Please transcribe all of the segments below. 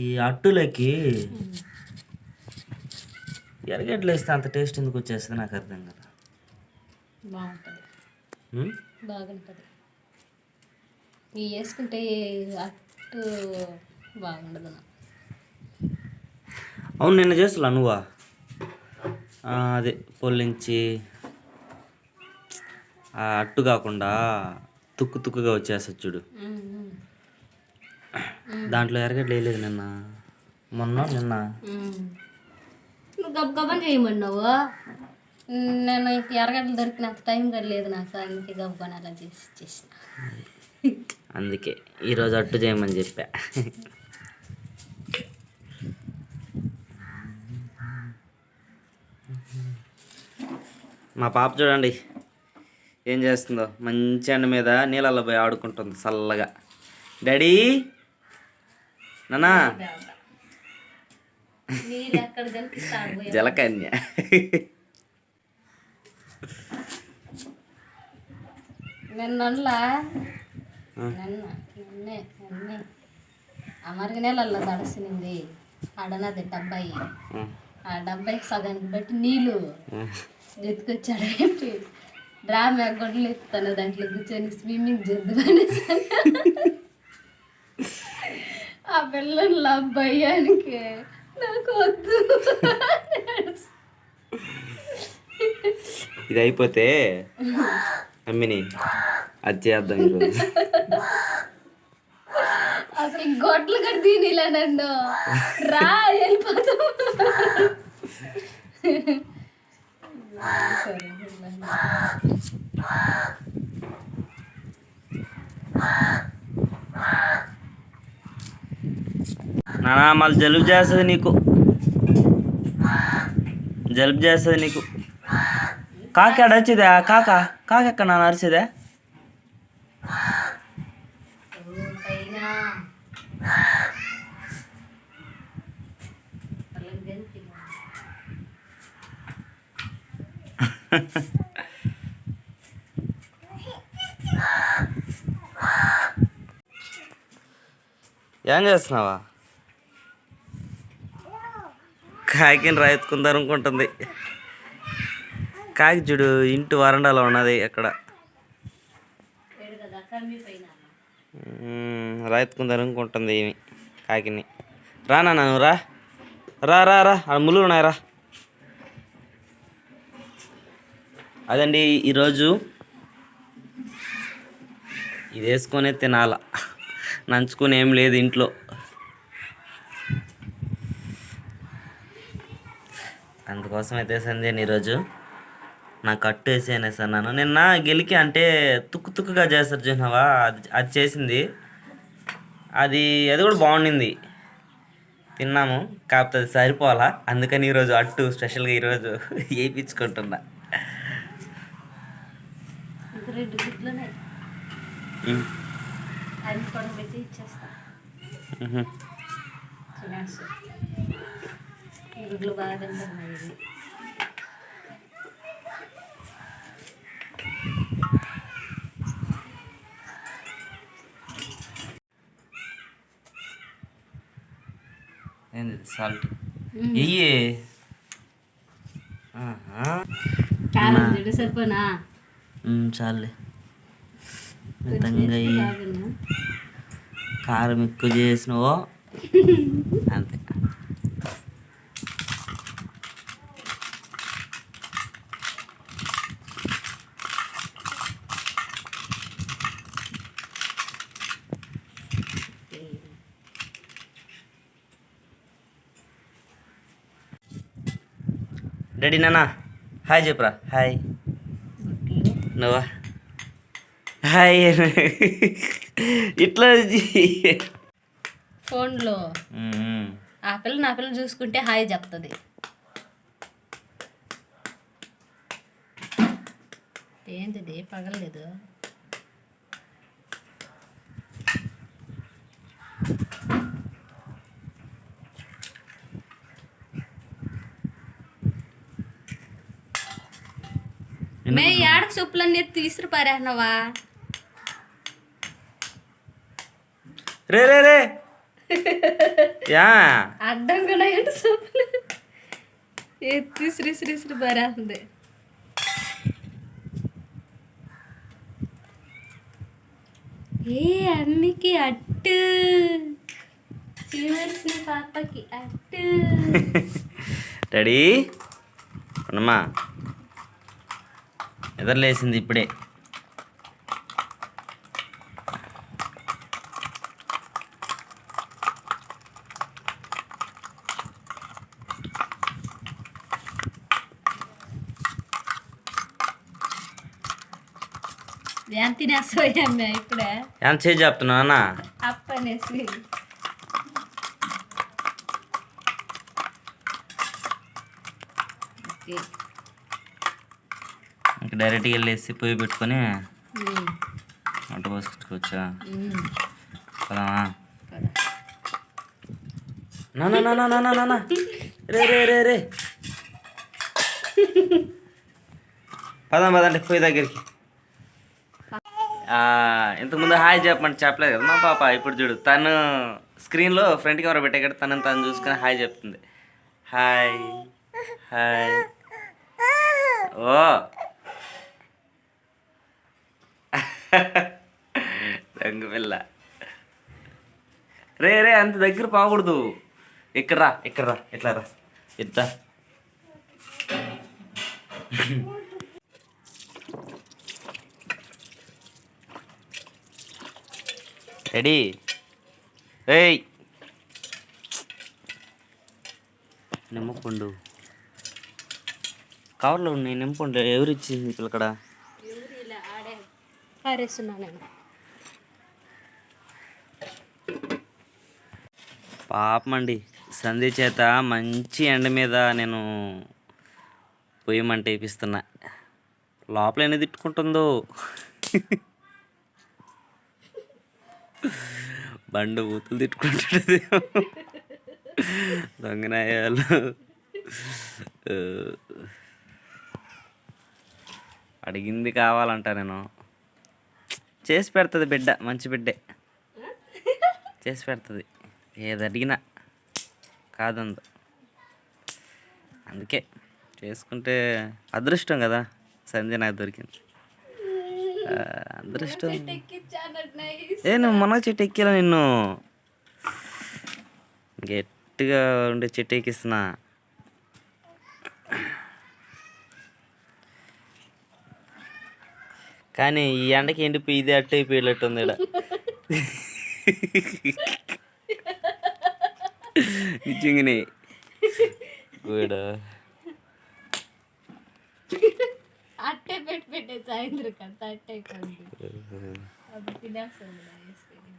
ఈ అట్టులకి ఎరగడ్లు వేస్తే అంత టేస్ట్ ఎందుకు వచ్చేస్తుంది నాకు అర్థం కదా. బాగుంటుంది? బాగుంటుంది. ఇవి వేసుకుంటే అట్టు బాగుండదు అవును నిన్న చేస్తున్నా నువ్వా? అదే పొల్లించి ఆ అట్టు కాకుండా తుక్కు తుక్కుగా వచ్చేస్తుంది చూడు. దాంట్లో ఎరగడ్లు వేయలేదు నిన్న. మొన్న నిన్న. నువ్వు గబగబని చేయమన్నావు? నేను ఇంక ఎరగడ్డలు దొరికినంత టైం కూడా లేదు నాకు అందుకే గబగబని అలా చేసి చేసిన. అందుకే ఈరోజు అట్టు చేయమని చెప్పా. మా పాప చూడండి ఏం చేస్తుందో? మంచి ఎండ మీద నీళ్ళల్లో పోయి ఆడుకుంటుంది చల్లగా. డాడీ! నానా? జలకన్య. నిన్నలా నిన్న నిన్నే నిన్నే. నెలల్లో తడిసింది ఆడనది డబ్బాయి ఆ. డబ్బాయికి సగానికి బట్టి నీళ్ళు. ఎత్తుకొచ్చాడు ఏంటి? డ్రామా గొడ్లు ఎత్తుతాను దాంట్లో కూర్చొని స్విమ్మింగ్ చేద్దామని ఆ పిల్లల అబ్బాయానికి నాకు వద్దు. ఇది అయిపోతే అమ్మిని అది చేద్దాం ఈరోజు. అసలు గొడ్లు కూడా తినిలే నన్ను. రా వెళ్ళిపోతాం సరే నానా మళ్ళీ జలుబు చేస్తుంది నీకు. జలుబు చేస్తుంది నీకు. కాక ఆడ కాక కాక ఎక్కడ నాన్న అరిచేదా? ఏం చేస్తున్నావా? కాకిని రాయెత్తుకుందాం అనుకుంటుంది. కాకి చూడు ఇంటి వరండాలో ఉన్నది అక్కడ. ఏడు రాయెత్తుకుందాం అనుకుంటుంది ఏమి కాకిని. రా నాన్న నువ్వు రా. రా రా రా. ముళ్ళు ఉన్నాయి రా. అదండి ఈరోజు ఇది వేసుకొనే తినాల. నంచుకొని ఏం లేదు ఇంట్లో. అందుకోసం అయితే ఈరోజు నా కట్టు వేసి అనేసి అన్నాను నిన్న గెలికి అంటే తుక్కు తుక్కుగా చేస్తారు చూసినావా అది అది చేసింది. అది అది కూడా బాగుండింది. తిన్నాము కాకపోతే అది సరిపోవాలా? అందుకని ఈరోజు అట్టు స్పెషల్గా ఈరోజు వేయించుకుంటున్నా. ఇచ్చేస్తా. గుడ్లు బాగా తింటున్నాయి ఏంది సాల్ట్ వెయ్యి సరిపోనా? చాలే మితంగా. కారం ఎక్కువ చేసినవో? అంతే. డాడీ నాన్న హాయ్ చెప్పురా హాయ్ నువ్వా హాయ్ ఇట్లా ఫోన్లో. ఆ పిల్ల నా పిల్ల చూసుకుంటే హాయ్ చెప్తుంది. ఏంటిది? పగలలేదు. సొప్పులన్నీ తీసుకుని పారేసినావా రే రే రే. యా. అడ్డం కూడా ఏంటి సూపర్ ఎత్తి శ్రీ శ్రీ శ్రీ బరేస్తుంది ఏ అన్నికి అట్టు. చివరిసిన పాపకి అట్టు. డాడీ అమ్మా ఎదరలేసింది ఇప్పుడే. తినేస్తాయమ్మ ఇప్పుడే. ఎంత చేసి చెప్తున్నా అన్న అప్పనేసి ఇంక డైరెక్ట్గా వెళ్ళేసి పొయ్యి పెట్టుకొని వంట పోసుకొచ్చుకోవచ్చా ఉమ్, పదామా? పద. నా నా నా నా నా నా నా. రే రే రే రే. పదాం పదండి పొయ్యి దగ్గరికి. ఇంతకుముందు హాయ్ చెప్పమంటే చెప్పలేదు కదా మా పాప ఇప్పుడు చూడు తను స్క్రీన్లో ఫ్రంట్ కెమెరా పెట్టే కదా తనని తను చూసుకొని హాయ్ చెప్తుంది. హాయ్. హాయ్. ఓ. దొంగ పిల్ల రే రే అంత దగ్గర పోకూడదు. ఇక్కడ రా ఇక్కడ రా ఇట్లా రా ఇట్లా రెడీ? ఏయ్. నిమ్మపండు. కవర్లో ఉన్నాయి నిమ్మపండు ఎవరు ఇచ్చింది ఇక్కడ పారేస్తున్నా నేను పాపమండి సంధి చేత మంచి ఎండ మీద నేను పొయ్యమంటే వేపిస్తున్నా. లోపల ఎన్ని తిట్టుకుంటుందో. బండ ఊతులు తిట్టుకుంటుంది. దొంగనాయాలు. అడిగింది కావాలంట నేను. చేసి పెడుతుంది బిడ్డ మంచి బిడ్డే. చేసి పెడుతుంది. ఏది అడిగినా కాదందు. అందుకే చేసుకుంటే అదృష్టం కదా సంధ్య నాకు దొరికింది. అదృష్టం. ఏ నువ్వు మన చెట్టు ఎక్కిలా నిన్ను. గట్టిగా ఉండే చెట్టు ఎక్కిస్తున్నా. కానీ ఈ ఎండకి ఎండిపోయి ఇది అట్టు అయిపోయేటట్టుంది ఈడ. నిజంగానే. కూడా అట్టే పెట్టి పెట్టే సాయంత్రం కదా అట్టే అయిపోయింది అప్పుడు తినేస్తుంది నా వేసుకొని.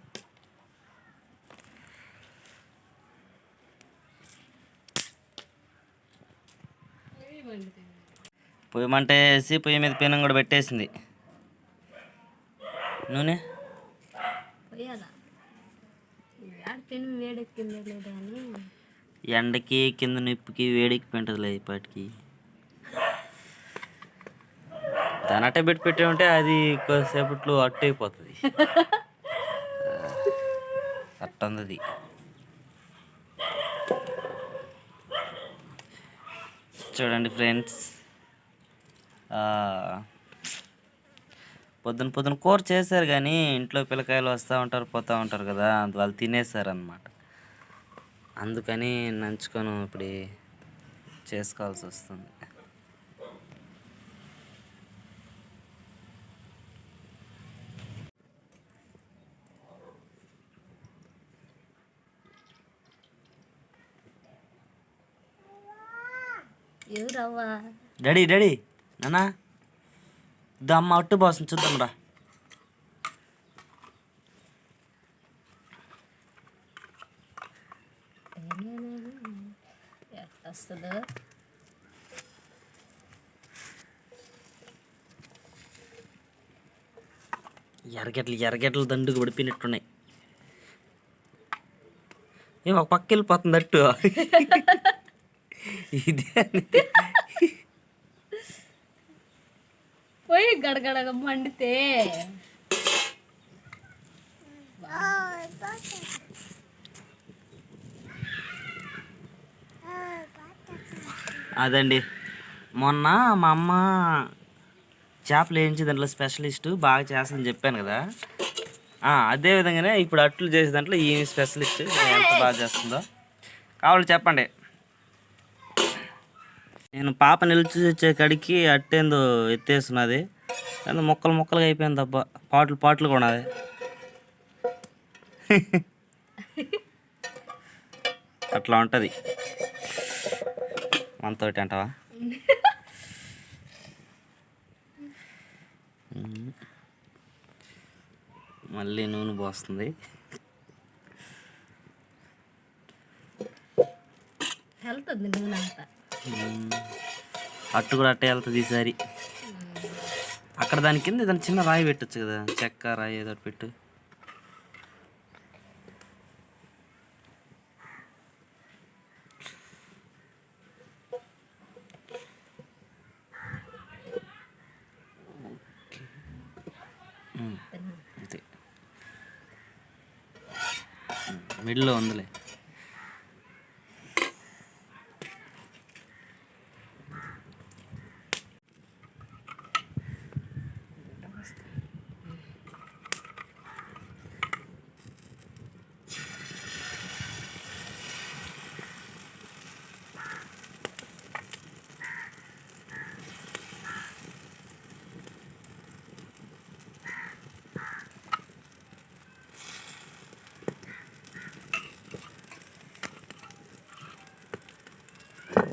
ఏమంటుంది? పొయ్యి మంట వేసి పొయ్యి మీద పెనం కూడా పెట్టేసింది. నూనె? ఎండకి కింద నిప్పుకి వేడికి పెంటదిలే ఇప్పటికి. దాని అట్ట పెట్టి పెట్టి ఉంటే అది కొద్దిసేపట్లో అట్టు అయిపోతుంది. అట్టుంది చూడండి ఫ్రెండ్స్. పొద్దున పొద్దున కూర చేశారు కానీ ఇంట్లో పిల్లకాయలు వస్తూ ఉంటారు పోతూ ఉంటారు కదా వాళ్ళు తినేసారు అనమాట అందుకని నంచుకొని ఇప్పుడు చేసుకోవాల్సి వస్తుంది. ఎవరవ్వా డాడీ డాడీ నానా దమ్మ అట్టు బాసం చూద్దాం రా వస్తుందో ఎరగెట్లు ఎరగెట్లు దండుకు పడిపోయినట్టున్నాయి. ఏం ఒక పక్క వెళ్ళిపోతుంది అట్టు. ఇదే పోయి గడగడ మండితే. అదండి. మొన్న మా అమ్మ చేపలు వేయించి దాంట్లో స్పెషలిస్ట్ బాగా చేస్తుందని చెప్పాను కదా. అదే విధంగానే ఇప్పుడు అట్లు చేసే దాంట్లో ఈ స్పెషలిస్ట్ ఎంత బాగా చేస్తుందో. కావాలి చెప్పండి. నేను పాప నిలిచి వచ్చే కడికి అట్టేందో ఎత్తేస్తున్నది. ఏందో మొక్కలు మొక్కలుగా అయిపోయింది తప్ప పాటలు పాటలు కూడా ఉన్నది అట్లా ఉంటుంది. మనతోటి అంటావా. మళ్ళీ నూనె పోస్తుంది. వెళ్తుంది నూనె అంతా. అట్టు కూడా అట్టే వెళ్తుంది ఈసారి అక్కడ దాని కింద ఏదైనా చిన్న రాయి పెట్టచ్చు కదా. చెక్క రాయి ఏదో పెట్టు. అంతే. మిడిల్లో ఉందిలే.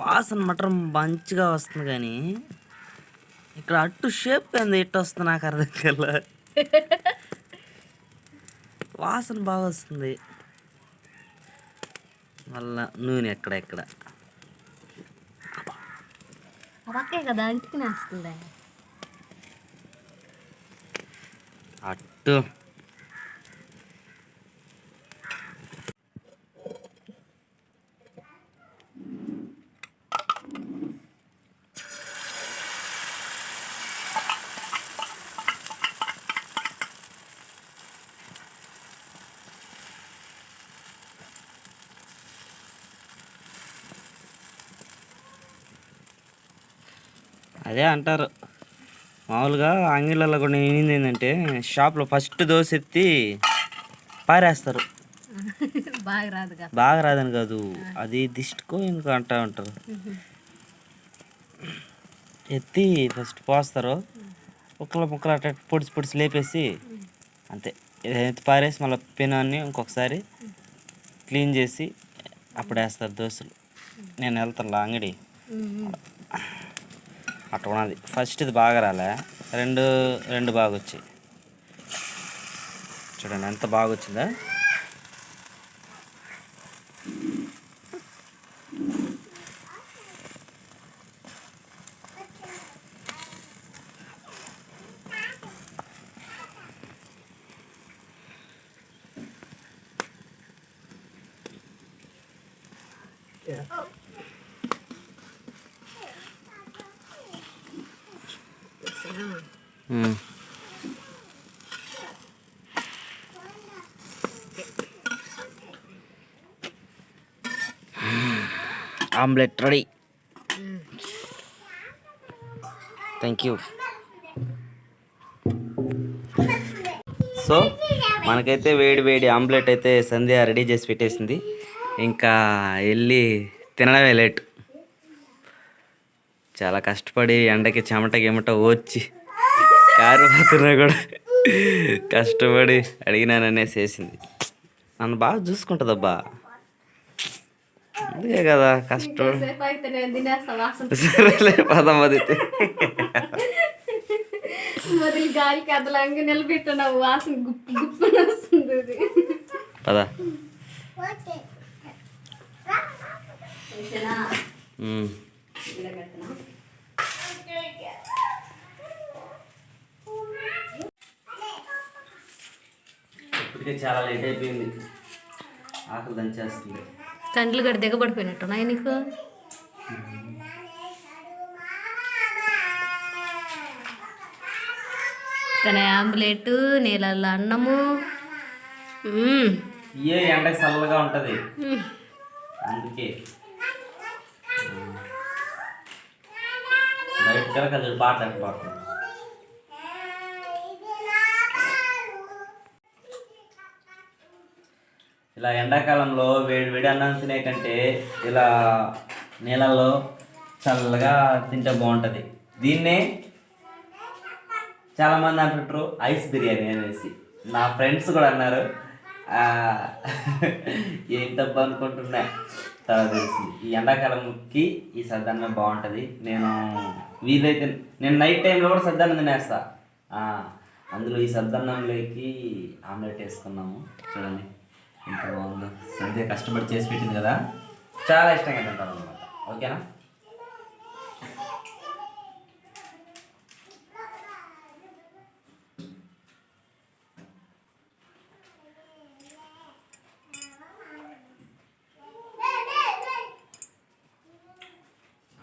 వాసన మటం మంచిగా వస్తుంది కానీ ఇక్కడ అట్టు షేప్ ఏంది ఇట్ట వస్తుంది నాకు అర్థం కల. వాసన బాగా వస్తుంది. మళ్ళా నూనె ఎక్కడ ఎక్కడ? అవకే కదా అంటికి నేస్తుంది అట్టు. అదే అంటారు. మామూలుగా అంగిళ్ళలో కూడా నేను ఏంటంటే షాప్లో ఫస్ట్ దోశ ఎత్తి పారేస్తారు. బాగా రాదని కాదు. అది దిష్టికో ఇంకా అంటా ఉంటారు. ఎత్తి ఫస్ట్ పోస్తారు. ముక్కలు ముక్కలు అట్ట పొడిచి పొడిచి లేపేసి అంతే. ఎత్తి పారేసి మళ్ళీ పెనాన్ని ఇంకొకసారి క్లీన్ చేసి అప్పుడు వేస్తారు దోశలు. నేను వెళ్తాను అంగడి అట్లా ఉన్నది ఫస్ట్ ఇది బాగా రాలే రెండు రెండు బాగా వచ్చాయి చూడండి ఎంత బాగా వచ్చిందా ఉమ్. Omelette ready thank you so మనకైతే వేడి వేడి ఆమ్లెట్ అయితే సంధ్య రెడీ చేసి పెట్టేసింది. ఇంకా వెళ్ళి తినడమే లేట్. చాలా కష్టపడి ఎండకి చెమట గిమట వచ్చి కారిపోతున్నా కూడా కష్టపడి అడిగినాననేసి వేసింది నన్ను బాగా చూసుకుంటుందబ్బా. అందుకే కదా కష్టం. సరేలే పదమ్మది మొదలు గాలికి అదలంగా నిలబెట్టున్నావు వాసన గుప్పు గుప్పు వస్తుంది అది పద? ఇప్పటికే చాలా లేట్ అయిపోయింది. ఆకలి దంచేస్తుంది. కండ్లు గడి దిగబడిపోయినట్టున్నాయి నీకు? కానీ ఆమ్లెట్ నీళ్ళల్లో అన్నము. ఏ ఎండకి చల్లగా ఉంటుంది. అందుకే. బయట కనుక పాటలు అంటే ఇలా ఎండాకాలంలో వేడి వేడి అన్నం తినే కంటే ఇలా నీళ్ళల్లో చల్లగా తింటే బాగుంటుంది. దీన్నే చాలామంది అంటుంటారు ఐస్ బిర్యానీ అనేసి. నా ఫ్రెండ్స్ కూడా అన్నారు. ఏంటబ్బా అనుకుంటున్నా? తర్వాత తెలిసింది. ఈ ఎండాకాలంకి ఈ సద్దన్నం బాగుంటుంది. నేను వీలైతే నేను నైట్ టైంలో కూడా సద్దన్నం తినేస్తా. అందులో ఈ సద్దన్నంలోకి ఆమ్లెట్ వేసుకున్నాము. చూడండి. ఎంత బాగుందో. సంధ్య కష్టపడి చేసి పెట్టింది కదా. చాలా ఇష్టంగా తింటాను అనమాట ఓకేనా?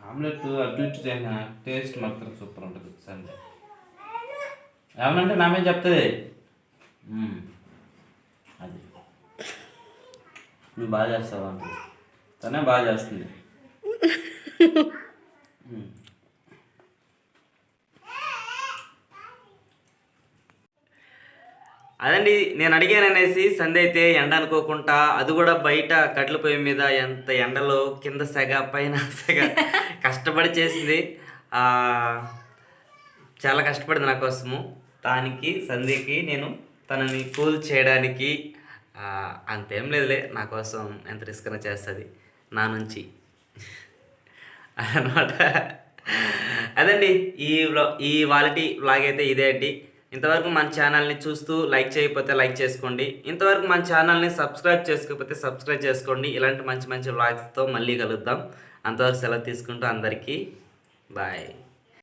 ఆమ్లెట్ అటు ఇటు చేసిన టేస్ట్ మాత్రం సూపర్ ఉంటుంది సండే ఏమనంటే నామే చెప్తుంది అది. నువ్వు బాగా చేస్తావు అంటే తనే బాగా చేస్తుంది. అదండి నేను అడిగాను అనేసి సంధ్య అయితే ఎండ అనుకోకుండా అది కూడా బయట కట్ల పొయ్యి మీద ఎంత ఎండలో కింద సెగ పైన సెగ కష్టపడి చేసింది. చాలా కష్టపడింది నా కోసము. దానికి సంధ్యకి నేను తనని కూల్ చేయడానికి అంతేం లేదులే నా కోసం ఎంత రిస్క్ అయినా చేస్తుంది. నా నుంచి. అనమాట అదండి ఈ వ్లా ఈ వాలిటీ వ్లాగ్ అయితే ఇదే అండి. ఇంతవరకు మన ఛానల్ని చూస్తూ లైక్ చేయకపోతే లైక్ చేసుకోండి. ఇంతవరకు మన ఛానల్ని సబ్స్క్రైబ్ చేసుకోకపోతే సబ్స్క్రైబ్ చేసుకోండి. ఇలాంటి మంచి మంచి వ్లాగ్స్తో మళ్ళీ కలుద్దాం. అంతవరకు సెలవు తీసుకుంటూ అందరికీ బాయ్.